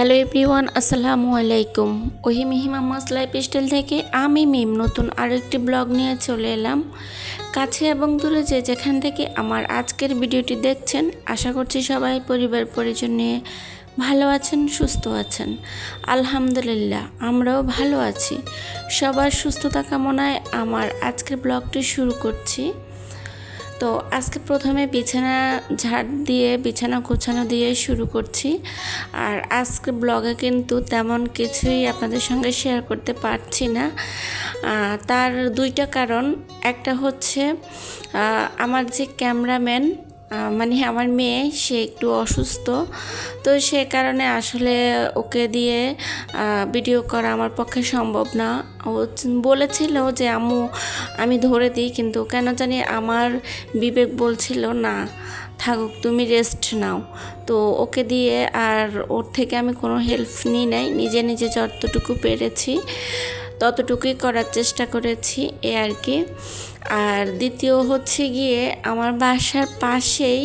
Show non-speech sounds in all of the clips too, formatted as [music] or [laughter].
Hello everyone, আসসালামু আলাইকুম। ওহি মিহিমা মাস লাইফ স্টাইল থেকে আমি মিম, নতুন আরও একটি ব্লগ নিয়ে চলে এলাম। কাছে এবং দূরে যে যেখান থেকে আমার আজকের ভিডিওটি দেখছেন, আশা করছি সবাই পরিবার পরিজন নিয়ে ভালো আছেন, সুস্থ আছেন। আলহামদুলিল্লাহ, আমরাও ভালো আছি। সবার সুস্থতা কামনায় আমার আজকের ব্লগটি শুরু করছি। তো আজকে প্রথমে বিছানা ঝাড় দিয়ে, বিছানা গোছানো দিয়ে শুরু করছি। আর আজকে ব্লগে কিন্তু তেমন কিছুই আপনাদের সঙ্গে শেয়ার করতে পারছি না। তার দুইটা কারণ। একটা হচ্ছে আমার যে ক্যামেরাম্যান মানে আমার মেয়ে, সে একটু অসুস্থ। তো সে কারণে আসলে ওকে দিয়ে ভিডিও করা আমার পক্ষে সম্ভব না। ও বলেছিল যে, আম্মু, আমি ধরে দিই। কিন্তু কেন জানি আমার বিবেক বলছিল, না, থাকুক, তুমি রেস্ট নাও। তো ওকে দিয়ে আর ওর থেকে আমি কোনো হেল্প নিই নাই। নিজে নিজে যতটুকু পেরেছি, ততটুকুই করার চেষ্টা করেছি, এ আর কি। আর দ্বিতীয় হচ্ছে গিয়ে আমার বাসার পাশেই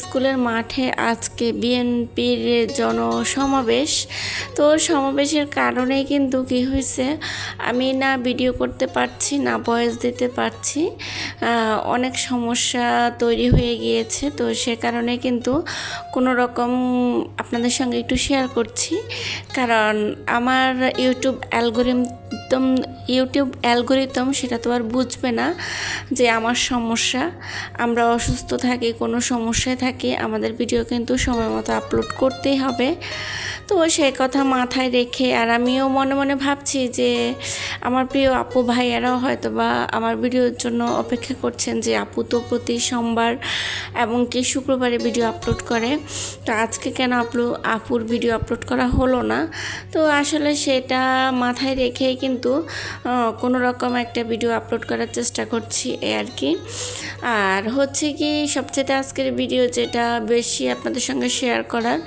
স্কুলের মাঠে আজকে বিএনপির জনসমাবেশ। তো সমাবেশের কারণে কিন্তু কি হয়েছে, আমি না ভিডিও করতে পারছি, না ভয়েস দিতে পারছি। অনেক সমস্যা তৈরি হয়ে গিয়েছে, তো সে কারণে কিন্তু কোনো রকম আপনাদের সঙ্গে একটু শেয়ার করছি। কারণ আমার ইউটিউব অ্যালগোরিদম ইউটিউব অ্যালগোরিদম সেটা তো আর বুঝবে না। যে আমার সমস্যা, আমরা অসুস্থ থাকি, কোনো সমস্যায় থাকি, আমাদের ভিডিও কিন্তু সময় মতো আপলোড করতেই হবে। তো সেই কথা মাথায় রেখে, আর আমিও মনে মনে ভাবছি যে আমার প্রিয় আপু ভাইয়ারাও হয়তো বা আমার ভিডিওর জন্য অপেক্ষা করছেন যে আপু তো প্রতি সোমবার এবং কি শুক্রবারে ভিডিও আপলোড করে। তো আজকে কেন আপলো, আপুর ভিডিও আপলোড করা হলো না? তো আসলে সেটা মাথায় রেখেই কিন্তু কোনো রকম একটা ভিডিও আপলোড করার চেষ্টা করছি আর কি। আর হচ্ছে কি সবচেয়ে আজকের ভিডিও যেটা বেশি আপনাদের সঙ্গে শেয়ার করার,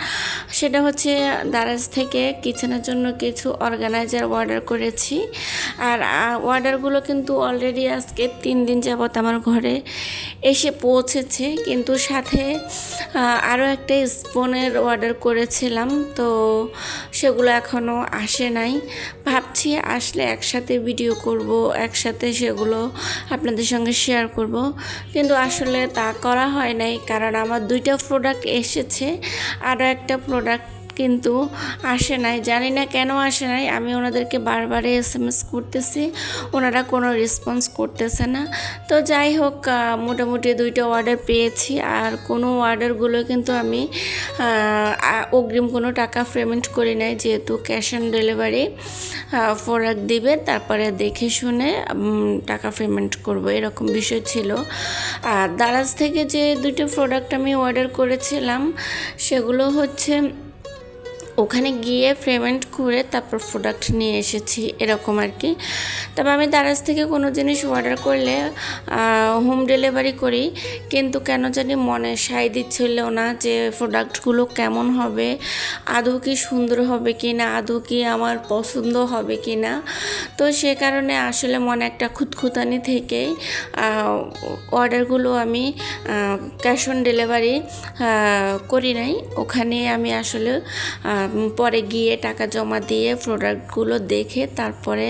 সেটা হচ্ছে দারাজ থেকে কিচেনের জন্য কিছু অর্গানাইজার অর্ডার করেছি। আর অর্ডারগুলো কিন্তু অলরেডি আজকে তিন দিন যাবত আমার ঘরে এসে পৌঁছেছে। কিন্তু সাথে আরও একটা স্পুনের অর্ডার করেছিলাম, তো সেগুলো এখনও আসে নাই। ভাবছি আসলে একসাথে ভিডিও করব, একসাথে সেগুলো আপনাদের সঙ্গে শেয়ার করব। কিন্তু আসলে তা করা হয় নাই, কারণ আমার দুইটা প্রোডাক্ট এসেছে আরও একটা প্রোডাক্ট কিন্তু আসে নাই। জানি না কেন আসে নাই। আমি ওনাদেরকে বারবারে এস এম এস করতেছি। ওনারা কোনো রেসপন্স করতেছে না। তো যাই হোক মোটামুটি দুইটা অর্ডার পেয়েছি। আর কোনো অর্ডারগুলো কিন্তু আমি অগ্রিম কোনো টাকা পেমেন্ট করি নাই। যেহেতু ক্যাশ অন ডেলিভারি প্রোডাক্ট দিবে। তারপরে দেখে শুনে টাকা পেমেন্ট করব। এরকম বিষয় ছিল। আর দারাজ থেকে যে দুটো প্রোডাক্ট আমি অর্ডার করেছিলাম, সেগুলো হচ্ছে ওখানে গিয়ে পেমেন্ট করে তারপর প্রোডাক্ট নিয়ে এসেছি, এরকম আর কি। তবে আমি দারাজ থেকে কোনো জিনিস অর্ডার করলে হোম ডেলিভারি করি, কিন্তু কেন জানি মনে সাই দিচ্ছিল না যে প্রোডাক্টগুলো কেমন হবে, আদৌ কি সুন্দর হবে কি না আদৌ কি আমার পছন্দ হবে কি না তো সে কারণে আসলে মনে একটা খুঁতখুতানি থেকেই অর্ডারগুলো আমি ক্যাশ অন ডেলিভারি করি নাই। ওখানে আমি আসলে পরে গিয়ে টাকা জমা দিয়ে প্রোডাক্টগুলো দেখে তারপরে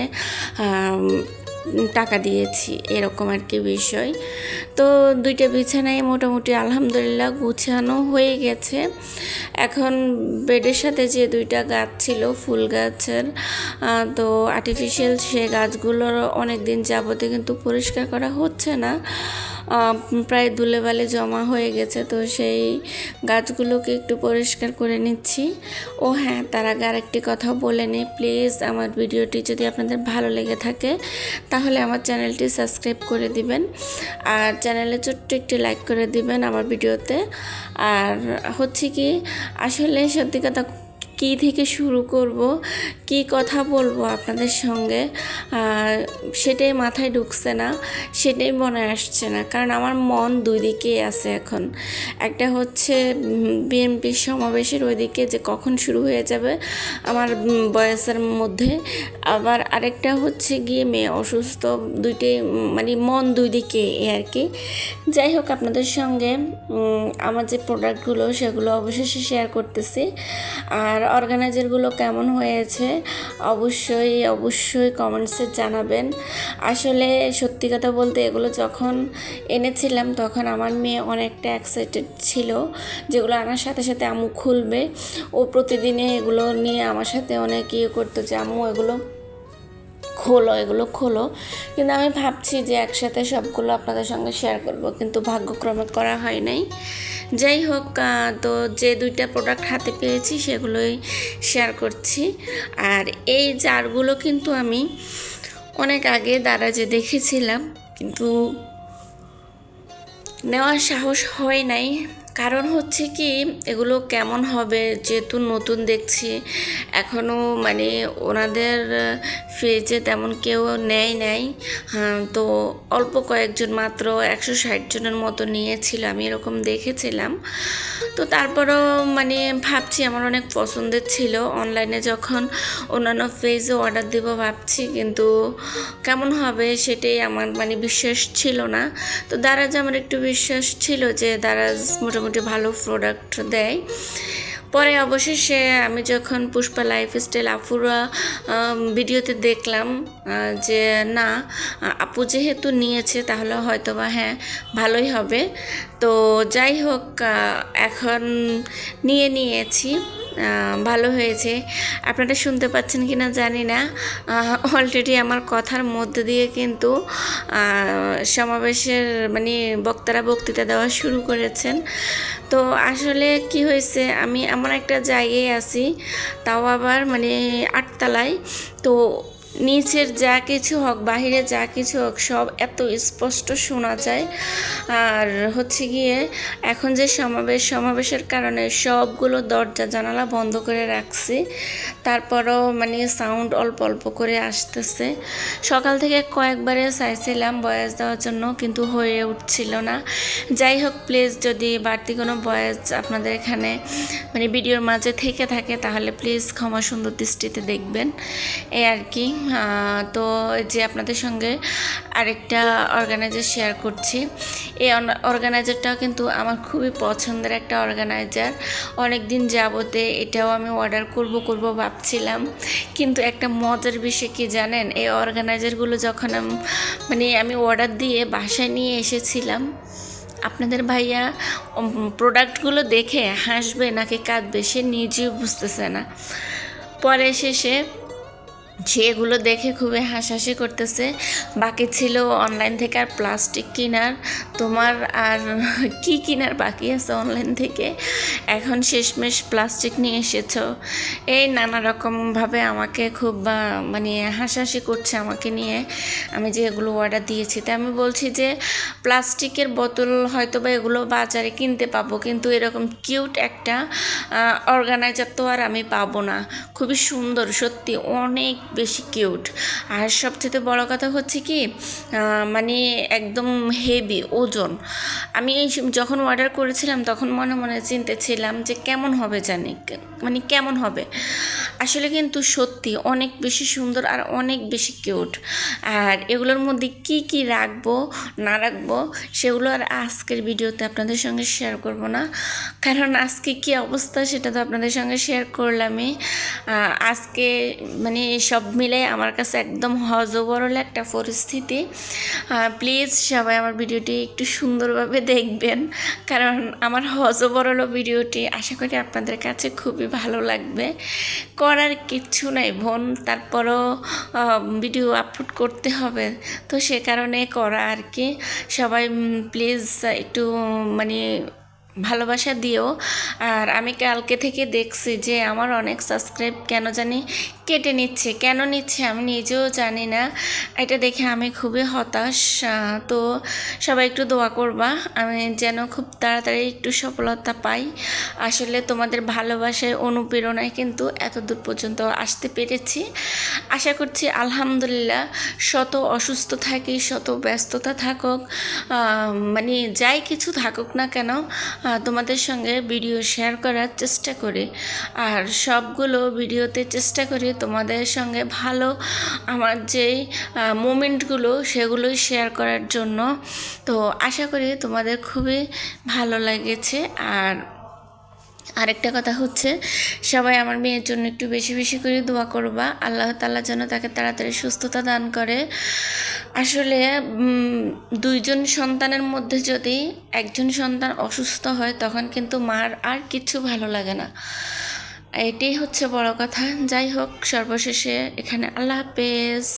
টাকা দিয়েছি, এরকম আর কি বিষয়। তো দুইটা বিছানায় মোটামুটি আলহামদুলিল্লাহ গুছানো হয়ে গেছে। এখন বেডের সাথে যে দুইটা গাছ ছিল, ফুল গাছের তো আর্টিফিশিয়াল সে গাছগুলোর অনেক দিন যাবতে কিন্তু পরিষ্কার করা হচ্ছে না। প্রায় দুলেবালে জমা হয়ে গেছে, তো সেই গাছগুলোকে একটু পরিষ্কার করে নিচ্ছি। ও হ্যাঁ তার আগে আরেকটি কথা বলে নিই, প্লিজ আমার ভিডিওটি যদি আপনাদের ভালো লেগে থাকে, তাহলে আমার চ্যানেলটি সাবস্ক্রাইব করে দিবেন। আর চ্যানেলে ছোট্ট একটি লাইক করে দিবেন আমার ভিডিওতে। আর হচ্ছে কি, আসলে সত্যি কথা কী থেকে শুরু করব, কি কথা বলব আপনাদের সঙ্গে সেটাই মাথায় ঢুকছে না, সেটাই মনে আসছে না। কারণ আমার মন দুই দিকেই আছে এখন। একটা হচ্ছে বিএনপির সমাবেশের ওইদিকে যে কখন শুরু হয়ে যাবে আমার বয়সের মধ্যে। আবার আরেকটা হচ্ছে গিয়ে মেয়ে অসুস্থ, দুইটাই মানে মন দুই দিকে আর কি। যাই হোক আপনাদের সঙ্গে আমার যে প্রোডাক্টগুলো সেগুলো অবশেষে শেয়ার করতেছি। আর অর্গানাইজারগুলো কেমন হয়েছে, অবশ্যই অবশ্যই কমেন্টসে জানাবেন। আসলে সত্যি কথা বলতে এগুলো যখন এনেছিলাম, তখন আমার মেয়ে অনেকটা এক্সাইটেড ছিল, যেগুলো আনার সাথে সাথে আম্মু খুলবে। ও প্রতিদিনে এগুলো নিয়ে আমার সাথে অনেক ইয়ে করতো যে, আম্মু, এগুলো খোলো এগুলো খোলো। কিন্তু আমি ভাবছি যে একসাথে সবগুলো আপনাদের সঙ্গে শেয়ার করব, কিন্তু ভাগ্যক্রমে করা হয় নাই। যাই হোক তো যে দুইটা প্রোডাক্ট হাতে পেয়েছি সেগুলোই শেয়ার করছি। আর এই জারগুলো কিন্তু আমি অনেক আগে দ্বারা যে দেখেছিলাম, কিন্তু নেওয়ার সাহস হয় নাই। কারণ হচ্ছে কি এগুলো কেমন হবে যেহেতু নতুন দেখছি এখনও মানে ওনাদের ফ্রিজে তেমন কেউ নেয় নাই। হ্যাঁ, তো অল্প কয়েকজন মাত্র একশো ষাট জনের মতো নিয়েছিল আমি এরকম দেখেছিলাম। তো তারপরও মানে ভাবছি আমার অনেক পছন্দের ছিল। অনলাইনে যখন অন্যান্য পেজে অর্ডার দেব ভাবছি কিন্তু কেমন হবে সেটাই আমার মানে বিশ্বাস ছিল না। তো দারাজ আমার একটু বিশ্বাস ছিল যে দারাজ মোটামুটি ভালো প্রোডাক্ট দেয়। পরে অবশেষে আমি যখন পুষ্পা লাইফ স্টাইল আফুরা ভিডিওতে দেখলাম যে না, আপু যেহেতু নিয়েছে তাহলে হয়তো বা হ্যাঁ ভালোই হবে। তো যাই হোক এখন নিয়ে নিয়েছি। ভালো হয়েছে। আপনারা শুনতে পাচ্ছেন কি না জানি না। অলরেডি আমার কথার মধ্যে দিয়ে কিন্তু সমাবেশের মানে বক্তারা বক্তৃতা দেওয়া শুরু করেছেন। তো আসলে কি হয়েছে, আমি এমন একটা জায়গায় আছি, তাও আবার মানে আটতলায়। তো নিচের যা কিছু হোক, বাহিরে যা কিছু হোক, সব এত স্পষ্ট শোনা যায়। আর হচ্ছে গিয়ে এখন যে সমাবেশ, সমাবেশের কারণে সবগুলো দরজা, জানালা বন্ধ করে রাখছি। তারপরও মানে সাউন্ড অল্প অল্প করে আসতেছে। সকাল থেকে কয়েকবারে চাইছিলাম বয়স দেওয়ার জন্য, কিন্তু হয়ে উঠছিল না। যাই হোক প্লিজ যদি বাড়তি কোনো বয়স আপনাদের এখানে মানে ভিডিওর মাঝে থেকে থাকে, তাহলে প্লিজ ক্ষমা সুন্দর দৃষ্টিতে দেখবেন। এই আর কি। তো যে আপনাদের সঙ্গে আরেকটা অর্গানাইজার শেয়ার করছি। এই অর্গানাইজারটাও কিন্তু আমার খুবই পছন্দের একটা অর্গানাইজার অনেক দিন যাবতে এটাও আমি অর্ডার করব করব ভাবছিলাম। কিন্তু একটা মজার বিষয় কি জানেন? এই অর্গানাইজারগুলো যখন মানে আমি অর্ডার দিয়ে বাসায় নিয়ে এসেছিলাম, আপনাদের ভাইয়া প্রোডাক্টগুলো দেখে হাসবে নাকি কাঁদবে সে নিজেও বুঝতেছে না। পরে শেষে সে এগুলো দেখে খুবই হাসাহাসি করতেছে। বাকি ছিল অনলাইন থেকে আর প্লাস্টিক কেনার। তোমার আর [laughs] কি কেনার বাকি আছে অনলাইন থেকে? এখন শেষমেশ প্লাস্টিক নিয়ে এসেছ। এই নানা রকমভাবে আমাকে খুব মানে হাসাহাসি করছে আমাকে নিয়ে। আমি যে এগুলো অর্ডার দিয়েছি তাই আমি বলছি যে প্লাস্টিকের বোতল হয়তো বা এগুলো বাজারে কিনতে পাবো, কিন্তু এরকম কিউট একটা অর্গানাইজার তো আর আমি পাবো না। খুবই সুন্দর, সত্যি অনেক বেশি কিউট। আর সবচেয়ে বড় কথা হচ্ছে কি মানে একদম হেভি ওজন। আমি যখন অর্ডার করেছিলাম, তখন মনে মনে চিনতেছিলাম যে কেমন হবে জানি মানে কেমন হবে। আসলে কিন্তু সত্যি অনেক বেশি সুন্দর আর অনেক বেশি কিউট। আর এগুলোর মধ্যে কি কি রাখব, না রাখব, সেগুলো আর আজকের ভিডিওতে আপনাদের সঙ্গে শেয়ার করব না। কারণ আজকে কি অবস্থা সেটা তো আপনাদের সঙ্গে শেয়ার করলামই। আজকে মানে সব মিলে আমার কাছে একদম হজবরল একটা পরিস্থিতি। প্লিজ সবাই আমার ভিডিওটি একটু সুন্দরভাবে দেখবেন। কারণ আমার হজবরল ভিডিওটি আশা করি আপনাদের কাছে খুবই ভালো লাগবে। করার কিচ্ছু নাই বোন, তারপরও ভিডিও আপলোড করতে হবে। তো সে কারণে করা আর কি। সবাই প্লিজ একটু মানে ভালোবাসা দিও। আর আমি কালকে থেকে দেখছি যে আমার অনেক সাবস্ক্রাইব কেন জানি কেটে নিচ্ছে। কেন নিচ্ছে আমি নিজেও জানি না। এটা দেখে আমি খুবই হতাশ। তো সবাই একটু দোয়া করবা। আমি যেন খুব তাড়াতাড়ি একটু সফলতা পাই। আসলে তোমাদের ভালোবাসায় অনুপ্রেরণায় কিন্তু এত দূর পর্যন্ত আসতে পেরেছি। আশা করছি আলহামদুলিল্লাহ শত অসুস্থ থাকি, শত ব্যস্ততা থাকুক। মানে যাই কিছু থাকুক না কেন তোমাদের সঙ্গে ভিডিও শেয়ার করার চেষ্টা করি। আর সবগুলো ভিডিওতে চেষ্টা করি তোমাদের সঙ্গে ভালো আমার যেই মোমেন্টগুলো সেগুলোই শেয়ার করার জন্য। তো আশা করি তোমাদের খুবই ভালো লেগেছে। আর আরেকটা কথা হচ্ছে, সবাই আমার মেয়ের জন্য একটু বেশি বেশি করে দোয়া করবা। আল্লাহ তাআলা যেন তাকে তাড়াতাড়ি সুস্থতা দান করে। আসলে দুইজন সন্তানের মধ্যে যদি একজন সন্তান অসুস্থ হয়, তখন কিন্তু মার আর কিছু ভালো লাগে না। এটাই হচ্ছে বড় কথা। যাই হোক সর্বশেষে এখানে আল্লাহ হাফেজ।